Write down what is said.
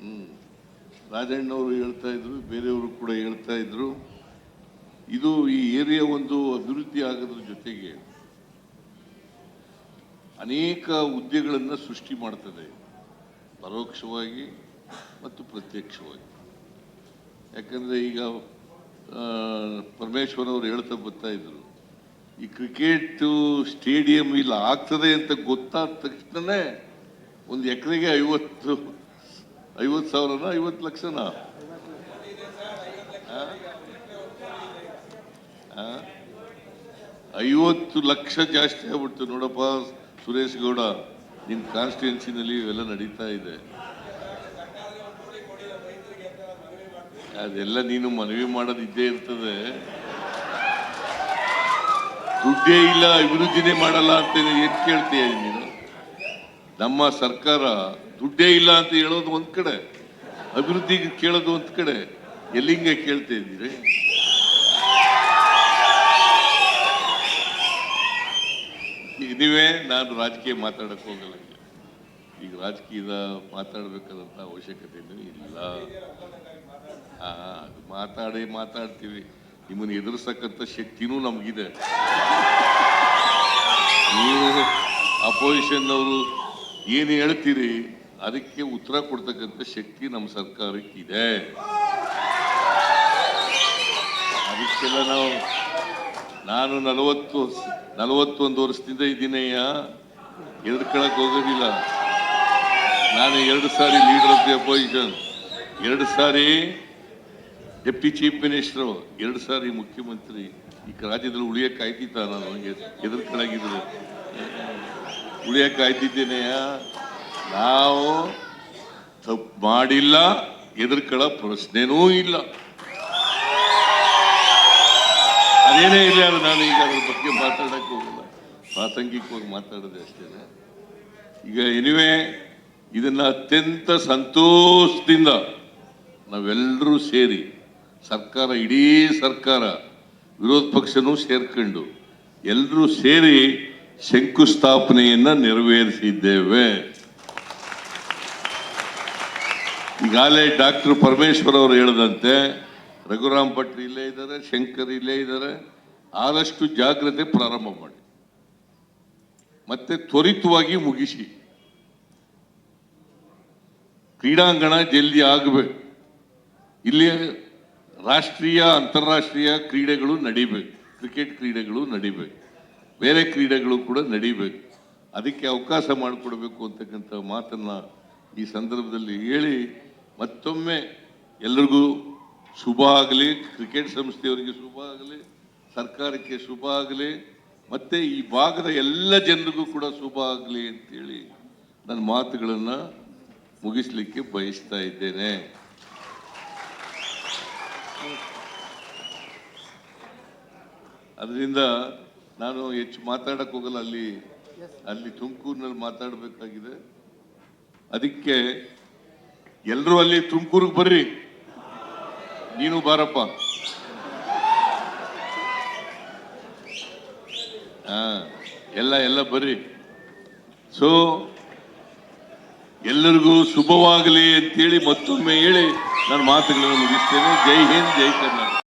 ಹ್ಮ್. ರಾಜಣ್ಣವರು ಹೇಳ್ತಾ ಇದ್ರು, ಬೇರೆಯವರು ಕೂಡ ಹೇಳ್ತಾ ಇದ್ರು. ಇದು ಈ ಏರಿಯಾ ಒಂದು ಅಭಿವೃದ್ಧಿ ಆಗೋದ್ರ ಜೊತೆಗೆ ಅನೇಕ ಹುದ್ದೆಗಳನ್ನು ಸೃಷ್ಟಿ ಮಾಡ್ತದೆ. ಪರೋಕ್ಷವಾಗಿ ಮತ್ತು ಪ್ರತ್ಯಕ್ಷವಾಗಿ. ಯಾಕಂದ್ರೆ ಈಗ ಪರಮೇಶ್ವರ್ ಅವರು ಹೇಳ್ತಾ ಬರ್ತಾ ಇದ್ರು, ಈ ಕ್ರಿಕೆಟ್ ಸ್ಟೇಡಿಯಂ ಇಲ್ಲ ಆಗ್ತದೆ ಅಂತ ಗೊತ್ತಾದ ತಕ್ಷಣನೇ ಒಂದು ಎಕರೆಗೆ ಐವತ್ತು ಐವತ್ತು ಸಾವಿರನ, ಐವತ್ತು ಲಕ್ಷನ? ಐವತ್ತು ಲಕ್ಷ ಜಾಸ್ತಿ ಆಗ್ಬಿಡ್ತು. ನೋಡಪ್ಪ, ಸುರೇಶ್ ಗೌಡ, ನಿಮ್ ಕಾನ್ಸ್ಟಿಟ್ಯೂನ್ಸಿನಲ್ಲಿ ಇವೆಲ್ಲ ನಡೀತಾ ಇದೆ. ಅದೆಲ್ಲ ನೀನು ಮನವಿ ಮಾಡೋದು ಇದ್ದೇ ಇರ್ತದೆ. ದುಡ್ಡೇ ಇಲ್ಲ, ಅಭಿವೃದ್ಧಿನೇ ಮಾಡಲ್ಲ ಅಂತ ಏನ್ ಕೇಳ್ತೀಯ ನೀನು? ನಮ್ಮ ಸರ್ಕಾರ ದುಡ್ಡೇ ಇಲ್ಲ ಅಂತ ಹೇಳೋದು ಒಂದ್ ಕಡೆ, ಅಭಿವೃದ್ಧಿಗೆ ಕೇಳೋದು ಒಂದ್ ಕಡೆ, ಎಲ್ಲಿಂಗೆ ಕೇಳ್ತಾ ಇದ್ದೀರಿ? ಈಗ ನೀವೇ ನಾನು ರಾಜಕೀಯ ಮಾತಾಡಕ್ ಹೋಗಲ್ಲ ಈಗ. ರಾಜಕೀಯದ ಮಾತಾಡ್ಬೇಕಾದಂತ ಅವಶ್ಯಕತೆ ಇಲ್ಲ. ಅದು ಮಾತಾಡಿ ಮಾತಾಡ್ತೀವಿ. ನಿಮ್ಮನ್ನು ಎದುರಿಸಕ್ಕಂತ ಶಕ್ತಿನೂ ನಮಗಿದೆ. ನೀವು ಅಪೋಸಿಷನ್ ಅವರು ಏನು ಹೇಳ್ತೀರಿ? ಅದಕ್ಕೆ ಉತ್ತರ ಕೊಡ್ತಕ್ಕಂಥ ಶಕ್ತಿ ನಮ್ಮ ಸರ್ಕಾರಕ್ಕೆ ಇದೆ ಅದಕ್ಕೆಲ್ಲ ನಾವು, ನಾನು ನಲವತ್ತು ನಲವತ್ತೊಂದು ವರ್ಷದಿಂದ ಇದ್ದೀನಯ್ಯ ಎದುರ್ಕೊಳಕ್ ಹೋಗೋದಿಲ್ಲ. ನಾನು ಎರಡು ಸಾರಿ ಲೀಡರ್ ಆಫ್ ದಿ ಅಪೋಸಿಷನ್ ಎರಡು ಸಾರಿ ಡೆಪ್ಟಿ ಚೀಫ್ ಮಿನಿಸ್ಟರ್ ಎರಡು ಸಾರಿ ಮುಖ್ಯಮಂತ್ರಿ. ಈ ರಾಜ್ಯದಲ್ಲಿ ಉಳಿಯಕ್ಕೆ ಆಯ್ತಿತ್ತ ನಾನು ಎದುರ್ಕೊಳಗಿದ್ರು ಉಳಿಯಕ್ಕೆ ಕಾಯ್ತಿದ್ದೇನೆಯ ನಾವು ತಪ್ಪು ಮಾಡಿಲ್ಲ. ಎದುರ್ಕೊಳ್ಳೋ ಪ್ರಶ್ನೆನೂ ಇಲ್ಲ. ಅದೇನೇ ಇಲ್ಲ ನಾನು ಈಗ ಅದ್ರ ಬಗ್ಗೆ ಮಾತಾಡಕ್ಕೆ ಹೋಗಲ್ಲ. ಪ್ರಾಸಂಗಿಕವಾಗಿ ಮಾತಾಡೋದು ಅಷ್ಟೇ ಈಗ ಎನಿವೆ ಇದನ್ನ ಅತ್ಯಂತ ಸಂತೋಷದಿಂದ ನಾವೆಲ್ಲರೂ ಸೇರಿ, ಸರ್ಕಾರ, ಇಡೀ ಸರ್ಕಾರ, ವಿರೋಧ ಪಕ್ಷನೂ ಸೇರ್ಕೊಂಡು ಎಲ್ಲರೂ ಸೇರಿ ಶಂಕುಸ್ಥಾಪನೆಯನ್ನ ನೆರವೇರಿಸಿದ್ದೇವೆ. ಈಗಾಗಲೇ ಡಾಕ್ಟರ್ ಪರಮೇಶ್ವರ್ ಅವರು ಹೇಳಿದಂತೆ, ರಘುರಾಮ್ ಭಟ್ ಇಲ್ಲೇ ಇದ್ದಾರೆ, ಶಂಕರ್ ಇಲ್ಲೇ ಇದ್ದಾರೆ, ಆದಷ್ಟು ಜಾಗ್ರತೆ ಪ್ರಾರಂಭ ಮಾಡಿ. ಮತ್ತೆ ತ್ವರಿತವಾಗಿ ಮುಗಿಸಿ. ಕ್ರೀಡಾಂಗಣ ಜಲ್ದಿ ಆಗಬೇಕು. ಇಲ್ಲಿ ರಾಷ್ಟ್ರೀಯ, ಅಂತಾರಾಷ್ಟ್ರೀಯ ಕ್ರೀಡೆಗಳು ನಡಿಬೇಕು. ಕ್ರಿಕೆಟ್ ಕ್ರೀಡೆಗಳು ನಡಿಬೇಕು. ಬೇರೆ ಕ್ರೀಡೆಗಳು ಕೂಡ ನಡೀಬೇಕು. ಅದಕ್ಕೆ ಅವಕಾಶ ಮಾಡಿಕೊಡ್ಬೇಕು ಅಂತಕ್ಕಂಥ ಮಾತನ್ನು ಈ ಸಂದರ್ಭದಲ್ಲಿ ಹೇಳಿ ಮತ್ತೊಮ್ಮೆ ಎಲ್ರಿಗೂ ಶುಭ ಆಗಲಿ, ಕ್ರಿಕೆಟ್ ಸಂಸ್ಥೆಯವರಿಗೆ ಶುಭ ಆಗಲಿ, ಸರ್ಕಾರಕ್ಕೆ ಶುಭ ಆಗಲಿ, ಮತ್ತು ಈ ಭಾಗದ ಎಲ್ಲ ಜನರಿಗೂ ಕೂಡ ಶುಭ ಆಗಲಿ ಅಂತೇಳಿ ನನ್ನ ಮಾತುಗಳನ್ನು ಮುಗಿಸ್ಲಿಕ್ಕೆ ಬಯಸ್ತಾ ಇದ್ದೇನೆ. ಅದರಿಂದ ನಾನು ಹೆಚ್ಚು ಮಾತಾಡಕ್ ಹೋಗಲ್ಲ ಅಲ್ಲಿ ಅಲ್ಲಿ ತುಮಕೂರಿನಲ್ಲಿ ಮಾತಾಡಬೇಕಾಗಿದೆ. ಅದಕ್ಕೆ ಎಲ್ಲರೂ ಅಲ್ಲಿ ತುಮಕೂರಿಗೆ ಬರ್ರಿ. ನೀನು ಬಾರಪ್ಪ. ಹಾ ಎಲ್ಲ ಎಲ್ಲ ಬರ್ರಿ. ಸೊ ಎಲ್ಲರಿಗೂ ಶುಭವಾಗಲಿ ಅಂತೇಳಿ ಮತ್ತೊಮ್ಮೆ ಹೇಳಿ ನಾನು ಮಾತುಗಳನ್ನು ಮುಗಿಸ್ತೇನೆ. ಜೈ ಹಿಂದ್ ಜೈ ಕರ್ನಾಟಕ.